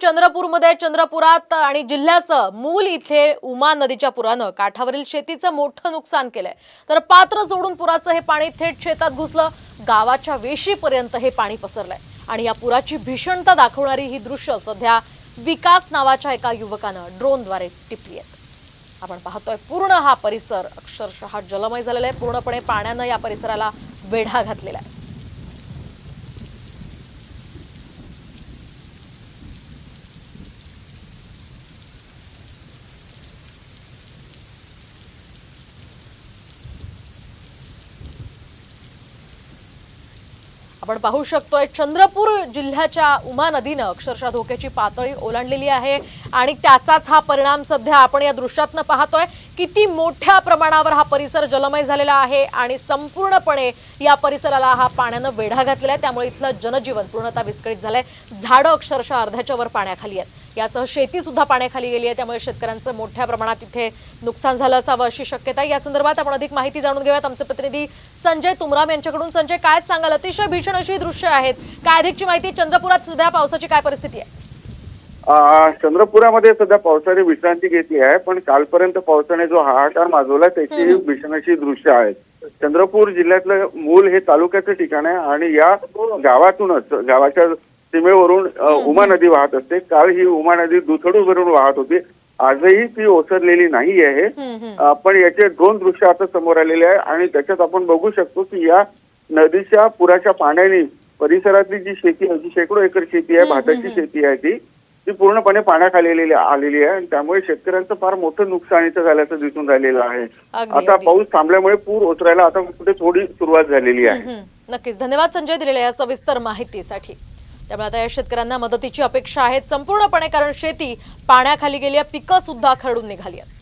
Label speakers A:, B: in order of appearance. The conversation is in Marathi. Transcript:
A: चंद्रपूरमध्ये चंद्रपुरात आणि जिल्ह्यासह मूल इथे उमा नदीच्या पुरानं काठावरील शेतीचं मोठं नुकसान केलंय. तर पात्र जोडून पुराचं हे पाणी थेट शेतात घुसलं. गावाच्या वेशीपर्यंत हे पाणी पसरलंय. आणि या पुराची भीषणता दाखवणारी ही दृश्य सध्या विकास नावाच्या एका युवकानं ड्रोनद्वारे टिपली आहेत आपण पाहतोय पूर्ण हा परिसर अक्षरशः जलमय झालेला आहे. पूर्णपणे पाण्यानं या परिसराला वेढा घातलेला आहे. आपण पाहू शकतोय चंद्रपूर जिल्ह्याच्या उमा नदीनं अक्षरशः धोक्याची पातळी ओलांडलेली आहे आणि त्याचाच हा परिणाम सध्या आपण या दृश्यातनं पाहतोय. किती मोठ्या प्रमाणावर हा परिसर जलमय झालेला आहे आणि संपूर्णपणे या परिसराला हा पाण्यानं वेढा घातलेला आहे. त्यामुळे इथलं जनजीवन पूर्णतः विस्कळीत झालंय. झाडं अक्षरशः अर्ध्याच्या वर पाण्याखाली आहेत. यासह शेती सुद्धा पाण्याखाली गेली आहे त्यामुळे शेतकऱ्यांचं मोठ्या प्रमाणात इथे नुकसान झालं असावं अशी शक्यता आहे. या संदर्भात आपण अधिक माहिती जाणून घेऊयात. आमचे प्रतिनिधी संजय तुमराम यांच्याकडून. संजय काय सांगाल? अतिशय भीषण अशी दृश्य आहेत. काय अधिकची माहिती? चंद्रपुरात सध्या पावसाची काय परिस्थिती आहे?
B: चंद्रपुरामध्ये सध्या पावसाने विश्रांती घेतली आहे पण कालपर्यंत पावसाने जो हाहाकार माजवला त्याची भीषण अशी दृश्य आहेत चंद्रपूर जिल्ह्यातलं मूल हे तालुक्याचं ठिकाण आहे आणि या गावातूनच गावाच्या सीमेवरून उमा नदी वाहत असते. काल ही उमा नदी दुथडू भरून वाहत होती. आजही ती ओसरलेली नाही आहे. पण याचे दोन दृश्य आता समोर आलेले आहे आणि त्याच्यात आपण बघू शकतो की या नदीच्या पुराच्या पाण्याने परिसरातली जी शेती आहे जी शेकडो एकर शेती आहे भाताची शेती आहे ती ती पूर्णपणे पाण्याखाली आलेली आहे. आणि त्यामुळे शेतकऱ्यांचं फार मोठं नुकसानीचं झाल्याचं दिसून राहिलेलं आहे. आता. पाऊस थांबल्यामुळे पूर ओसरायला आता कुठे थोडी सुरुवात झालेली आहे.
A: नक्कीच. धन्यवाद संजय दिलेल्या या सविस्तर माहितीसाठी. त्यामुळे आता या शेतकऱ्यांना मदतीची अपेक्षा आहे संपूर्णपणे कारण शेती पाण्याखाली गेली आहे. पिकं सुद्धा खरडून निघाली आहेत.